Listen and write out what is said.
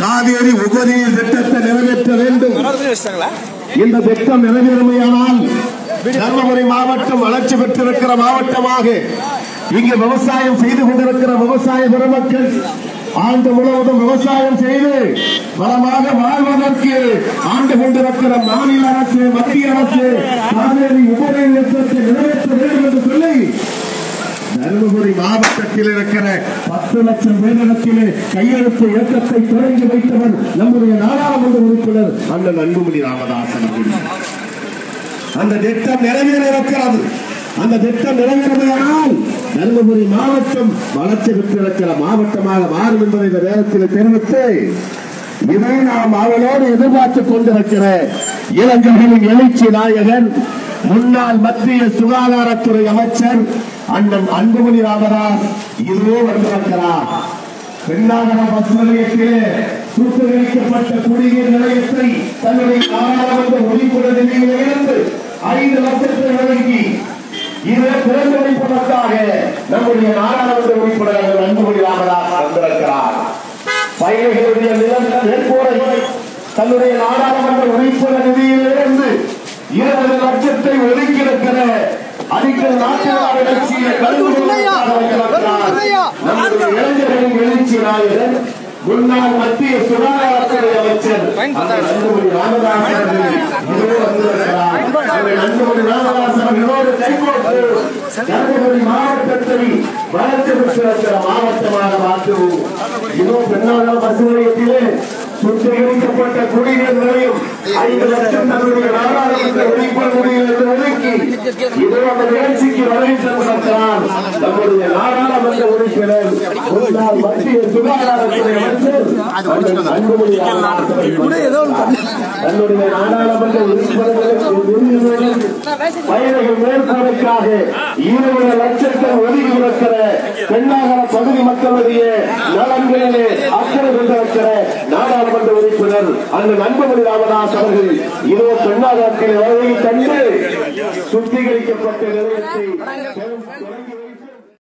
காவேரி உபநீர் திட்டத்தை நிறைவேற்ற வேண்டும். இந்த திட்டம் நிறைவேறுமையானால் தர்மபுரி மாவட்டம் வளர்ச்சி பெற்றிருக்கிற மாவட்டமாக இங்கு விவசாயம் செய்து கொண்டிருக்கிற விவசாய பெருமக்கள் ஆண்டு முழுவதும் விவசாயம் செய்து வளமாக வாழ்வதற்கு ஆண்டு கொண்டிருக்கிற மாநில அரசு மத்திய அரசு காவேரி உபநீர் திட்டத்தை நிறைவேற்ற வேண்டும் என்று சொல்லி தருமபுரி மாவட்டத்தில் இருக்கிற பத்து லட்சம் பேரிடத்திலே கையெழுத்து இயக்கத்தை தொடங்கி வைத்தவர் நம்முடைய நாடாளுமன்ற உறுப்பினர் அண்ணன் அன்புமணி ராமதாசன் அந்த திட்டம் நிறைவேற இருக்கிறது. அந்த திட்டம் நிறைவேறுமையானால் தருமபுரி மாவட்டம் வளர்ச்சி பெற்றிருக்கிற மாவட்டமாக மாறும் என்பதை இந்த நேரத்தில் தெரிவித்து இதை நாம் அவளோடு எதிர்பார்த்துக் கொண்டிருக்கிற இளைஞர்களின் எழுச்சி நாயகன் முன்னாள் மத்திய சுகாதாரத்துறை அமைச்சர் அண்ணன் அன்புமணி ராமதாஸ் இதுவே வந்திருக்கிறார். பெண்ணாகரம் பஸ் நிலையத்திலே சுத்திகரிக்கப்பட்ட குடிநீர் நிலையத்தை தன்னுடைய நாடாளுமன்ற ஒளிப்புற நிலையிலிருந்து ஐந்து லட்சத்தை வழங்கி இதை திறந்து வைப்பதற்காக நம்முடைய நாடாளுமன்ற உறுப்பினர் அன்புமணி ராமதாஸ் வந்திருக்கிறார். பயணிகளுடைய நிலம் நெற்போரை தன்னுடைய நாடாளுமன்ற உறுப்பினர் நிதியிலிருந்து இருபது லட்சத்தை ஒதுக்கியிருக்கிற அடிக்கல் நாட்டினார் நம்முடைய இளைஞர்களின் எழுச்சி நாயகர் முன்னாள் மத்திய சுகாதாரத்துறை அமைச்சர் அன்புமணி. அண்ணன் அன்புமணி கைகோர்த்து தருமபுரி மாவட்டத்தை வளர்ச்சி பெற்றிருக்கிற மாவட்டமாக மாற்றுவோம். இதோ பெண்ணாக பஸ் நிலையத்திலே சுத்திகரிக்கப்பட்ட குடிநீர் நிலையம் ஐந்து லட்சம் தன்னுடைய நாடாளுமன்ற ஒழிப்பு முடியிலிருந்து ஒதுக்கி இதோ அந்த நிகழ்ச்சிக்கு வருகை தந்திருக்கிறார் நம்முடைய நாடாளுமன்ற உறுப்பினர் முன்னாள் மத்திய சுகாதாரத்துறை அமைச்சர் அவர்கள். தன்னுடைய நாடாளுமன்ற உறுப்பினர்களுக்கு பயணிகள் மேற்கோளுக்காக இருபது லட்சத்தை ஒதுக்கி இருக்கிற பெண்ணாகர பகுதி மக்களுடைய நலன்களிலே அக்கறை கொண்டிருக்கிற நாடாளுமன்ற உறுப்பினர் அண்ணன் நண்பமணி ராமதாஸ் அவர்கள் இதோ பெண்ணாகரத்தில் வருகை தந்து சுத்திகரிக்கப்பட்ட நிலையத்தை